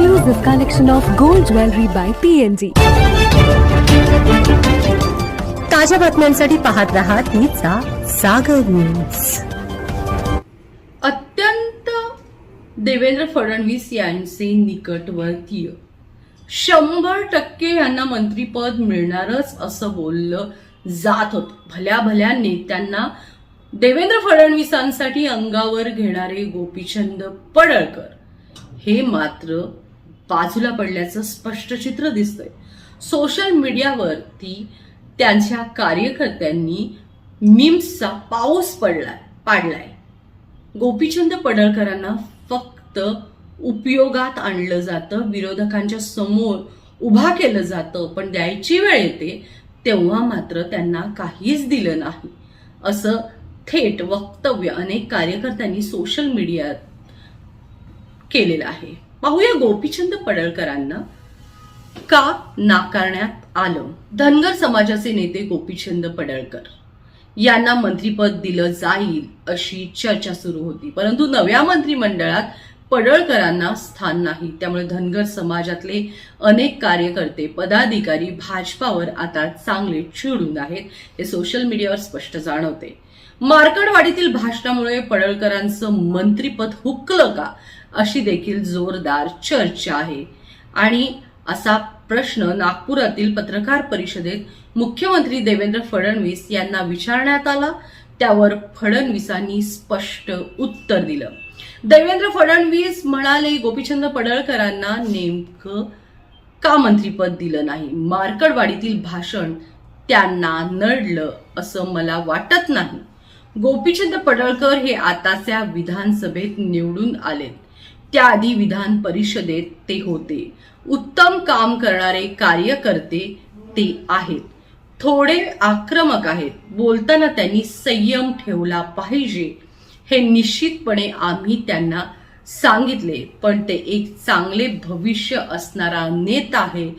exclusive collection of gold jewelry by PNG. ताज्या बातम्यांसाठी पाहत रहा तिचा सागर न्यूज अत्यंत देवेंद्र फडणवीस यांचे निकटवर्तीय शंभर टक्के यांना मंत्रीपद मिळणारच असं बोललं जात होत. भल्या भल्या नेत्यांना देवेंद्र फडणवीसांसाठी अंगावर घेणारे गोपीचंद पडळकर. हे मात्र बाजूला पडल्याचं स्पष्ट चित्र दिसतंय. सोशल मीडियावरती त्यांच्या कार्यकर्त्यांनी मीम्सचा पाऊस पडलाय पाडलाय. गोपीचंद पडळकरांना फक्त उपयोगात आणलं जातं विरोधकांच्या समोर उभा केलं जातं पण द्यायची वेळ येते तेव्हा मात्र त्यांना काहीच दिलं नाही. असं थेट वक्तव्य अनेक कार्यकर्त्यांनी सोशल मीडियात केलेलं आहे. पाहूया गोपीचंद पडळकरांना का नाकारण्यात आलं. धनगर समाजाचे नेते गोपीचंद पडळकर. यांना मंत्रीपद दिलं जाईल अशी चर्चा सुरू होती. परंतु नव्या मंत्रिमंडळात पडळकरांना स्थान नाही. त्यामुळे धनगर समाजातले अनेक कार्यकर्ते पदाधिकारी भाजपावर आता चांगले चिडून आहेत हे सोशल मीडियावर स्पष्ट जाणवते. मार्कडवाडीतील भाषणामुळे पडळकरांचं मंत्रीपद हुकलं का? अशी देखील जोरदार चर्चा आहे. आणि असा प्रश्न नागपुरातील पत्रकार परिषदेत मुख्यमंत्री देवेंद्र फडणवीस यांना विचारण्यात आला. त्यावर फडणवीसांनी स्पष्ट उत्तर दिलं. देवेंद्र फडणवीस म्हणाले गोपीचंद पडळकरांना नेमकं का मंत्रीपद दिलं नाही? मार्कडवाडीतील भाषण त्यांना नडलं असं मला वाटत नाही. गोपीचंद पडळकर हे आताच्या विधानसभेत निवडून आलेत. त्याआधी विधान परिषदेत ते होते. उत्तम काम करणारे कार्यकर्ते ते आहेत. थोडे आक्रमक आहेत. बोलताना त्यांनी संयम ठेवला पाहिजे. हे निश्चितपणे आम्ही त्यांना सांगितले पण ते एक चांगले भविष्य असणारा नेता आहे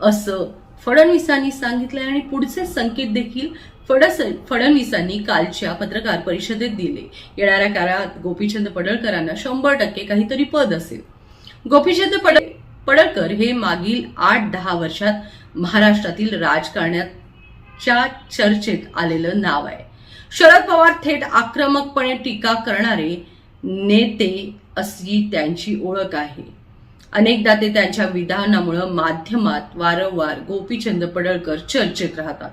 असं फडणवीसांनी सांगितलंय. आणि पुढचे संकेत देखील फडस फडणवीसांनी कालच्या पत्रकार परिषदेत दिले. येणाऱ्या काळात गोपीचंद पडळकरांना शंभर टक्के काहीतरी पद असेल. गोपीचंद पड पडळकर हे मागील आठ दहा वर्षात महाराष्ट्रातील राजकारणाच्या चर्चेत आलेलं नाव आहे. शरद पवार थेट आक्रमकपणे टीका करणारे नेते अशी त्यांची ओळख आहे. अनेकदा ते त्यांच्या विधानामुळं माध्यमात वारंवार गोपीचंद पडळकर चर्चेत राहतात.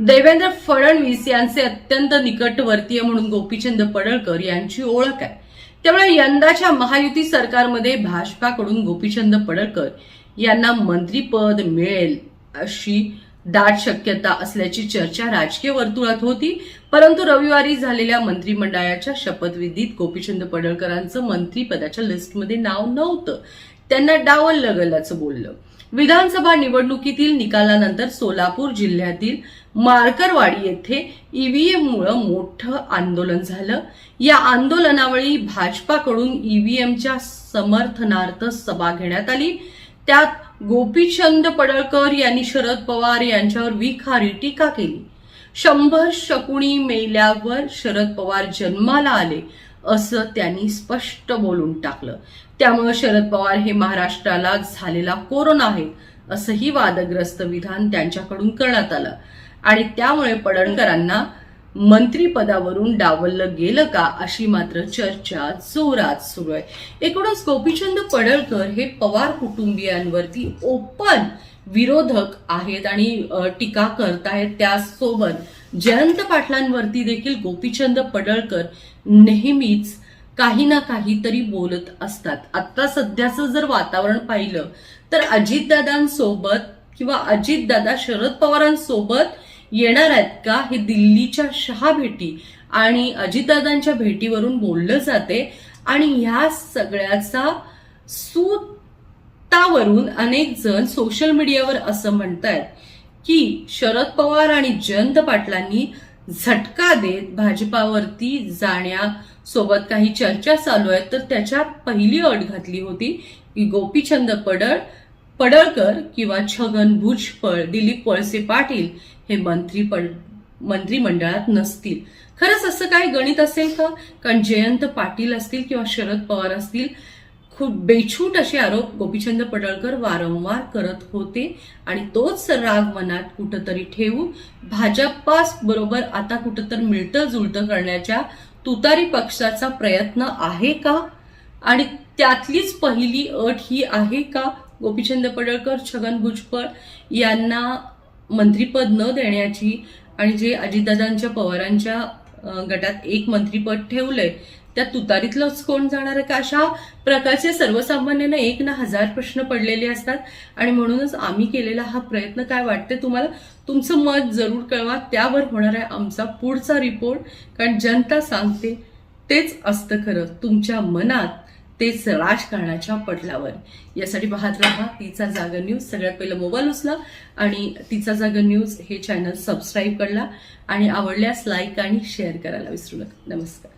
देवेंद्र फडणवीस यांचे अत्यंत निकटवर्तीय म्हणून गोपीचंद पडळकर यांची ओळख आहे. त्यामुळे यंदाच्या महायुती सरकारमध्ये भाजपाकडून गोपीचंद पडळकर यांना मंत्रीपद मिळेल अशी दाट शक्यता असल्याची चर्चा राजकीय वर्तुळात होती. परंतु रविवारी झालेल्या मंत्रिमंडळाच्या शपथविधीत गोपीचंद पडळकरांचं मंत्रीपदाच्या लिस्टमध्ये नाव नव्हतं. त्यांना डावल लगलाचं बोललं. विधानसभा निवडणुकीतील निकालानंतर सोलापूर जिल्ह्यातील मारकरवाडी येथे ईव्हीएममुळे मोठं आंदोलन झालं. या आंदोलनावेळी भाजपाकडून ईव्हीएमच्या समर्थनार्थ सभा घेण्यात आली. त्यात गोपीचंद पडळकर यांनी शरद पवार यांच्यावर विखारी टीका केली. शंभर शकुणी मेल्यावर शरद पवार जन्माला आले. असं त्यांनी स्पष्ट बोलून टाकलं. त्यामुळे शरद पवार हे महाराष्ट्राला झालेला कोरोना आहे असंही वादग्रस्त विधान त्यांच्याकडून करण्यात आलं. आणि त्यामुळे पडणकरांना मंत्रीपदावरून डावललं गेलं का अशी मात्र चर्चा जोरात सुरू आहे. एकूणच गोपीचंद पडळकर हे पवार कुटुंबियांवरती ओपन विरोधक आहेत आणि टीका करतायत त्यासोबत. जयंत पाटलांवरती देखील गोपीचंद पडळकर नेहमीच काही ना काहीतरी बोलत असतात. आता सध्याचं जर वातावरण पाहिलं तर अजितदादांसोबत किंवा अजितदादा शरद पवारांसोबत येणार आहेत का? हे दिल्लीच्या शहा भेटी आणि अजितदादांच्या भेटीवरून बोललं जाते. आणि ह्या सगळ्याचा सूतावरून अनेक जण सोशल मीडियावर असं म्हणतायत. की शरद पवार आणि जयंत पाटलांनी झटका देत भाजपावरती जाण्यासोबत काही चर्चा चालू आहेत. तर त्याच्यात पहिली अट घातली होती की गोपीचंद पडळ पडळकर किंवा छगन भुजबळ दिलीप वळसे पाटील हे मंत्री पड मंत्रिमंडळात नसतील. खरंच असं काय गणित असेल का? कारण जयंत पाटील असतील किंवा शरद पवार असतील खूप बेछूट असे आरोप गोपीचंद पडळकर वारंवार करत होते आणि तोच राग मनात कुठंतरी ठेवून भाजपास बरोबर आता कुठंतरी मिळतं जुळतं करण्याच्या तुतारी पक्षाचा प्रयत्न आहे का? आणि त्यातलीच पहिली अट ही आहे का? गोपीचंद पडळकर छगन भुजबळ यांना मंत्रीपद न देण्याची आणि जे अजितदादांच्या पवारांच्या गटात एक मंत्रीपद ठेवलंय त्या तुतारीतलंच कोण जाणार आहे का? अशा प्रकारचे सर्वसामान्यांना एक ना हजार प्रश्न पडलेले असतात. आणि म्हणूनच आम्ही केलेला हा प्रयत्न काय वाटते तुम्हाला? तुमचं मत जरूर कळवा. त्यावर होणार आहे आमचा पुढचा रिपोर्ट कारण जनता सांगते तेच असतं खरं. तुमच्या मनात तेच राजकारणाच्या पटलावर. यासाठी पाहत राहा. तिचा जागा न्यूज सगळ्यात पहिलं मोबाईल उचला आणि तिचा जागा न्यूज हे चॅनल सबस्क्राईब करला आणि आवडल्यास लाईक आणि शेअर करायला विसरू नका. नमस्कार.